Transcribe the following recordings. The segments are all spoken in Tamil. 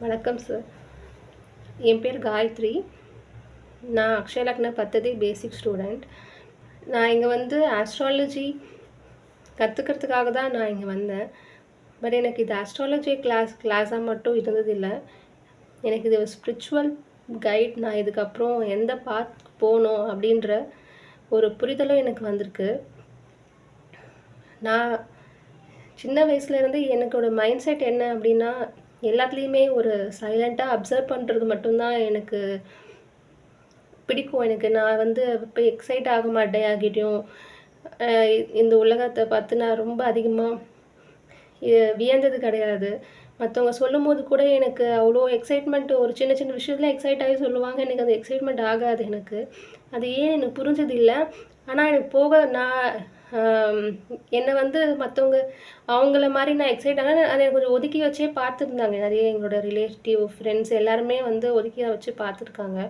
வணக்கம் சார் என் பேர் காயத்ரி. நான் அக்ஷயலக்ன பத்ததி பேசிக் ஸ்டூடெண்ட் நான் இங்கே வந்து ஆஸ்ட்ராலஜி கற்றுக்கிறதுக்காக தான் நான் இங்கே வந்தேன். பட் எனக்கு இது ஆஸ்ட்ராலஜி கிளாஸ் கிளாஸாக மட்டும் இருந்ததில்லை. எனக்கு இது ஸ்பிரிச்சுவல் கைட் நான் இதுக்கப்புறம் எந்த பாத் போகணும் அப்படின்ற ஒரு புரிதலும் எனக்கு வந்திருக்கு. நான் சின்ன வயசுலேருந்து எனக்கோட மைண்ட் செட் என்ன அப்படின்னா எல்லாத்துலேயுமே ஒரு சைலண்ட்டாக அப்சர்வ் பண்ணுறது மட்டும்தான் எனக்கு பிடிக்கும். எனக்கு நான் வந்து இப்போ எக்ஸைட் ஆக மாட்டேன் யார்கிட்டயும். இந்த உலகத்தை பார்த்து நான் ரொம்ப அதிகமாக வியந்தது கிடையாது. மற்றவங்க சொல்லும் போது கூட எனக்கு அவ்வளோ எக்ஸைட்மெண்ட் ஒரு சின்ன சின்ன விஷயத்தில் எக்ஸைட் ஆகி சொல்லுவாங்க. எனக்கு அது எக்ஸைட்மெண்ட் ஆகாது எனக்கு. அது ஏன் எனக்கு புரிஞ்சது இல்லை ஆனால் எனக்கு போக நான் என்னை வந்து மற்றவங்க அவங்கள மாதிரி நான் எக்ஸைட் ஆனால் அதை கொஞ்சம் ஒதுக்கி வச்சே பார்த்துருந்தாங்க. நிறைய எங்களோட ரிலேட்டிவ் ஃப்ரெண்ட்ஸ் எல்லாருமே வந்து ஒதுக்கி வச்சு பார்த்துருக்காங்க.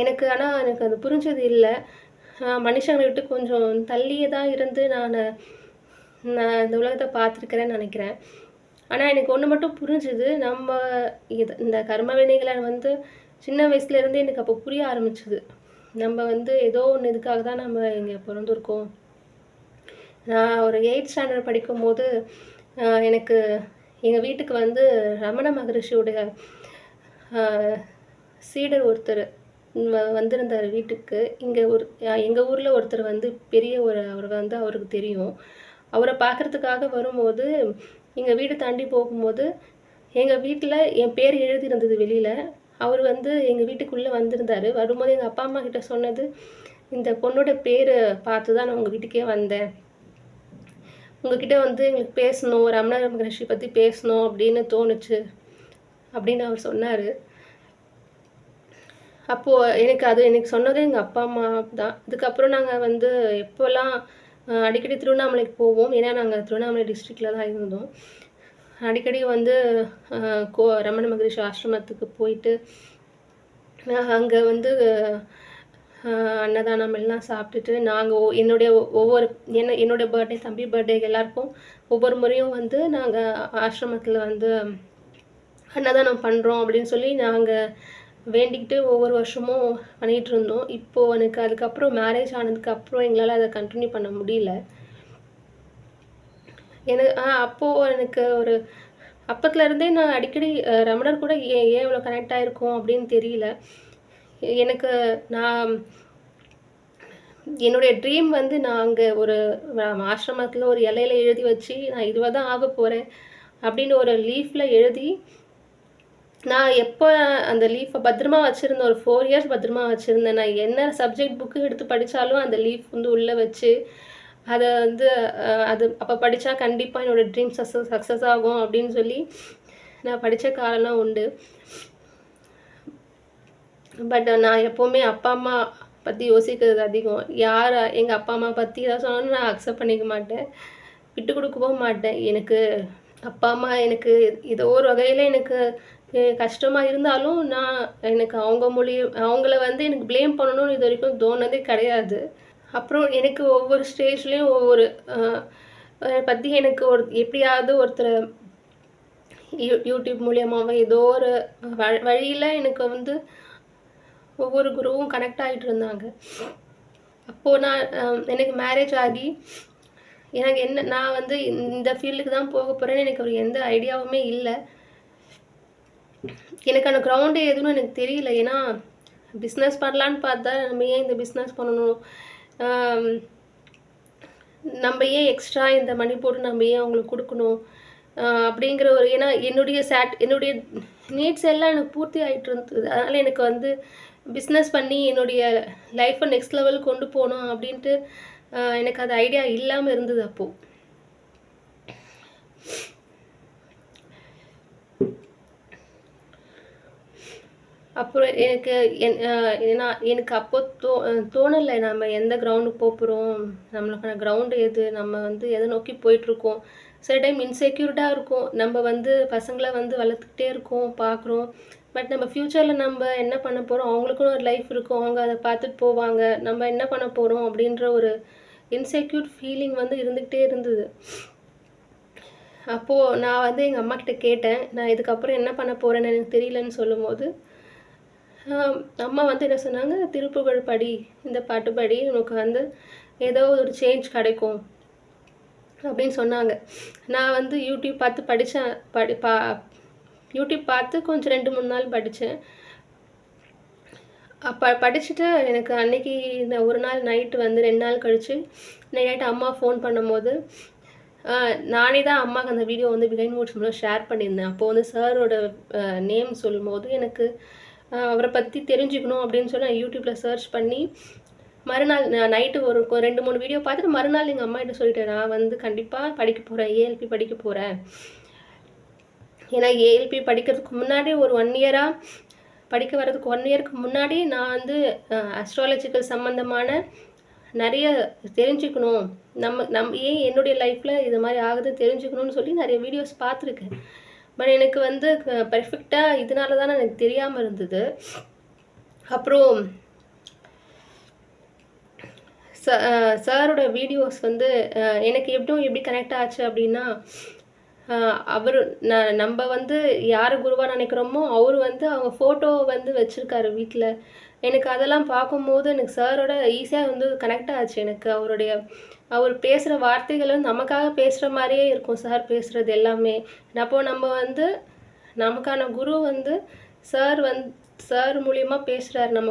எனக்கு ஆனால் எனக்கு அது புரிஞ்சது இல்லை. மனுஷங்களை விட்டு கொஞ்சம் தள்ளியே தான் இருந்து நான் நான் இந்த உலகத்தை பார்த்துருக்கிறேன்னு நினைக்கிறேன். ஆனால் எனக்கு ஒன்று மட்டும் புரிஞ்சுது. நம்ம இது இந்த கர்ம வினைகளை வந்து சின்ன வயசுலேருந்தே எனக்கு அப்போ புரிய ஆரம்பிச்சுது. நம்ம வந்து ஏதோ ஒன்று இதுக்காக தான் நம்ம இங்கே பிறந்திருக்கோம். நான் ஒரு எயிட் ஸ்டாண்டர்ட் படிக்கும்போது எனக்கு எங்கள் வீட்டுக்கு வந்து ரமண மகரிஷியுடைய சீடர் ஒருத்தர் வந்திருந்தார் வீட்டுக்கு. இங்கே ஒரு எங்கள் ஊரில் ஒருத்தர் வந்து பெரிய ஒரு அவர் வந்து அவருக்கு தெரியும். அவரை பார்க்கறதுக்காக வரும்போது எங்கள் வீடு தாண்டி போகும்போது எங்கள் வீட்டில் என் பேர் எழுதியிருந்தது வெளியில். அவர் வந்து எங்கள் வீட்டுக்குள்ளே வந்திருந்தார். வரும்போது எங்கள் அப்பா அம்மா கிட்ட சொன்னது இந்த பொண்ணோட பேர் பார்த்து தான் நான் உங்கள் வீட்டுக்கே வந்தேன். உங்ககிட்ட வந்து எங்களுக்கு பேசணும் ரமண மகரிஷி பற்றி பேசணும் அப்படின்னு தோணுச்சு. அப்படின்னு அவர் சொன்னார். அப்போது எனக்கு அது எனக்கு சொன்னது எங்கள் அப்பா அம்மா தான். அதுக்கப்புறம் நாங்கள் வந்து எப்போல்லாம் அடிக்கடி திருவண்ணாமலைக்கு போவோம். ஏன்னா நாங்கள் திருவண்ணாமலை டிஸ்ட்ரிக்டில் தான் இருந்தோம். அடிக்கடி வந்து கோ ரமண மகரிஷி ஆசிரமத்துக்கு போயிட்டு அங்கே வந்து அன்னதானம் எல்லாம் சாப்பிட்டுட்டு நாங்கள் என்னுடைய ஒவ்வொரு என்ன என்னுடைய பர்த்டே தம்பி பர்த்டே எல்லாருக்கும் ஒவ்வொரு முறையும் வந்து நாங்கள் ஆசிரமத்தில் வந்து அன்னதானம் பண்ணுறோம் அப்படின்னு சொல்லி நாங்கள் வேண்டிக்கிட்டு ஒவ்வொரு வருஷமும் பண்ணிகிட்டு இருந்தோம். இப்போது எனக்கு அதுக்கப்புறம் மேரேஜ் ஆனதுக்கு அப்புறம் எங்களால் அதை கண்டினியூ பண்ண முடியல. எனக்கு அப்போது எனக்கு ஒரு அப்பத்துலேருந்தே நான் அடிக்கடி ரமணர் கூட ஏன் ஏன் இவ்வளோ கனெக்ட் ஆகிருக்கோம் அப்படின்னு தெரியல. எனக்கு நான் என்னுடைய ட்ரீம் வந்து நான் அங்கே ஒரு ஆசிரமத்தில் ஒரு இலையில எழுதி வச்சு நான் இதுவாக தான் ஆக போகிறேன் அப்படின்னு ஒரு லீஃபில் எழுதி நான் எப்போ அந்த லீஃபை பத்திரமா வச்சுருந்தேன் ஒரு ஃபோர் இயர்ஸ் பத்திரமா வச்சுருந்தேன். நான் என்ன சப்ஜெக்ட் புக்கு எடுத்து படித்தாலும் அந்த லீஃப் வந்து உள்ளே வச்சு அதை வந்து அது அப்போ படித்தா கண்டிப்பாக என்னோடய ட்ரீம் சக்ஸஸ் சக்ஸஸ் ஆகும் அப்படின்னு சொல்லி நான் படித்த காலம்லாம் உண்டு. பட் நான் எப்போவுமே அப்பா அம்மா பற்றி யோசிக்கிறது அதிகம். யார் எங்கள் அப்பா அம்மா பற்றி ஏதாவது சொன்னாலும் நான் அக்செப்ட் பண்ணிக்க மாட்டேன். விட்டு கொடுக்கவும் மாட்டேன். எனக்கு அப்பா அம்மா எனக்கு ஏதோ ஒரு வகையில் எனக்கு கஷ்டமாக இருந்தாலும் நான் எனக்கு அவங்க மொழி அவங்கள வந்து எனக்கு ப்ளேம் பண்ணணும்னு இது வரைக்கும் தோணதே கிடையாது. அப்புறம் எனக்கு ஒவ்வொரு ஸ்டேஜ்லேயும் ஒவ்வொரு பற்றி எனக்கு ஒரு எப்படியாவது ஒருத்தர் யூ யூடியூப் மூலியமாகவோ ஏதோ ஒரு வ வழியில் எனக்கு வந்து ஒவ்வொரு குருவும் கனெக்ட் ஆகிட்டு இருந்தாங்க. அப்போது நான் எனக்கு மேரேஜ் ஆகி எனக்கு என்ன நான் வந்து இந்த ஃபீல்டுக்கு தான் போக போகிறேன்னு எனக்கு ஒரு எந்த ஐடியாவுமே இல்லை. எனக்கான கிரவுண்டு எதுவும் எனக்கு தெரியல. ஏன்னா பிஸ்னஸ் பண்ணலான்னு பார்த்தா நம்ம ஏன் இந்த பிஸ்னஸ் பண்ணணும்? நம்ம ஏன் எக்ஸ்ட்ரா இந்த மணி போட்டு நம்ம ஏன் அவங்களுக்கு கொடுக்கணும்? அப்படிங்கிற ஒரு ஏன்னா என்னுடைய சேட் என்னுடைய நீட்ஸ் எல்லாம் எனக்கு பூர்த்தி ஆகிட்டு இருந்தது. அதனால் எனக்கு வந்து பிஸ்னஸ் பண்ணி என்னுடைய லைஃப்பை நெக்ஸ்ட் லெவல் கொண்டு போகணும் அப்படின்ட்டு எனக்கு அது ஐடியா இல்லாமல் இருந்தது அப்போது அப்புறம் எனக்கு என் ஏன்னா எனக்கு அப்போ தோ தோணலை நம்ம எந்த கிரவுண்டுக்கு போக போகிறோம் நம்மளுக்கான கிரவுண்டு எது? நம்ம வந்து எதை நோக்கி போயிட்டுருக்கோம்? சில டைம் இன்செக்யூர்டாக இருக்கும். நம்ம வந்து பசங்களை வந்து வளர்த்துக்கிட்டே இருக்கோம் பார்க்குறோம். பட் நம்ம ஃப்யூச்சரில் நம்ம என்ன பண்ண போகிறோம் அவங்களுக்கும் ஒரு லைஃப் இருக்கும். அவங்க அதை பார்த்துட்டு போவாங்க. நம்ம என்ன பண்ண போகிறோம் அப்படின்ற ஒரு இன்செக்யூர் ஃபீலிங் வந்து இருந்துக்கிட்டே இருந்தது. அப்போது நான் வந்து எங்கள் அம்மாக்கிட்ட கேட்டேன். நான் இதுக்கப்புறம் என்ன பண்ண போகிறேன்னு எனக்கு தெரியலன்னு சொல்லும்போது அம்மா வந்து என்ன சொன்னாங்க? திருப்புகழ் படி இந்த பாட்டு படி உனக்கு வந்து ஏதோ ஒரு சேஞ்ச் கிடைக்கும் அப்படின்னு சொன்னாங்க. நான் வந்து யூடியூப் பார்த்து படித்தேன் படி பா யூடியூப் பார்த்து கொஞ்சம் ரெண்டு மூணு நாள் படித்தேன் அப்போ படிச்சுட்டு எனக்கு அன்னைக்கு இந்த ஒரு நாள் நைட்டு வந்து ரெண்டு நாள் கழித்து நைட்டு அம்மா ஃபோன் பண்ணும்போது நானே தான் அம்மாவுக்கு அந்த வீடியோ வந்து பிகைன் மூட்ஸ் மூலம் ஷேர் பண்ணியிருந்தேன். அப்போ வந்து சாரோட நேம் சொல்லும்போது எனக்கு அவரை பற்றி தெரிஞ்சுக்கணும் அப்படின்னு சொல்லி நான் யூடியூப்பில் சர்ச் பண்ணி மறுநாள் நான் நைட்டு ஒரு ரெண்டு மூணு வீடியோ பார்த்துட்டு மறுநாள் எங்கள் அம்மா கிட்ட சொல்லிட்டேன் நான் வந்து கண்டிப்பாக படிக்க போகிறேன் ஏஎல்பி படிக்க போகிறேன் ஏன்னா ஏஎல்பி படிக்கிறதுக்கு முன்னாடி ஒரு ஒன் இயராக படிக்க வர்றதுக்கு ஒன் இயருக்கு முன்னாடி நான் வந்து அஸ்ட்ராலஜிக்கல் சம்மந்தமான நிறைய தெரிஞ்சுக்கணும். நம்ம நம் ஏன் என்னுடைய லைஃப்பில் இது மாதிரி ஆகுது தெரிஞ்சுக்கணும்னு சொல்லி நிறைய வீடியோஸ் பார்த்துருக்கேன். பட் எனக்கு வந்து பர்ஃபெக்டாக இதனால தான் எனக்கு தெரியாமல் இருந்தது. அப்புறம் ச- அஹ் சாரோட வீடியோஸ் வந்து அஹ் எனக்கு எப்படியும் எப்படி கனெக்ட் ஆச்சு அப்படின்னா அவர் ந நம்ம வந்து யார் குருவாக நினைக்கிறோமோ அவர் வந்து அவங்க ஃபோட்டோ வந்து வச்சுருக்காரு வீட்டில் எனக்கு அதெல்லாம் பார்க்கும்போது எனக்கு சாரோட ஈஸியாக வந்து கனெக்ட் ஆச்சு. எனக்கு அவருடைய அவர் பேசுகிற வார்த்தைகள் நமக்காக பேசுகிற மாதிரியே இருக்கும். சார் பேசுகிறது எல்லாமே. அப்போ நம்ம வந்து நமக்கான குரு வந்து சார் வந்து சார் மூலியமாக பேசுகிறார் நம்ம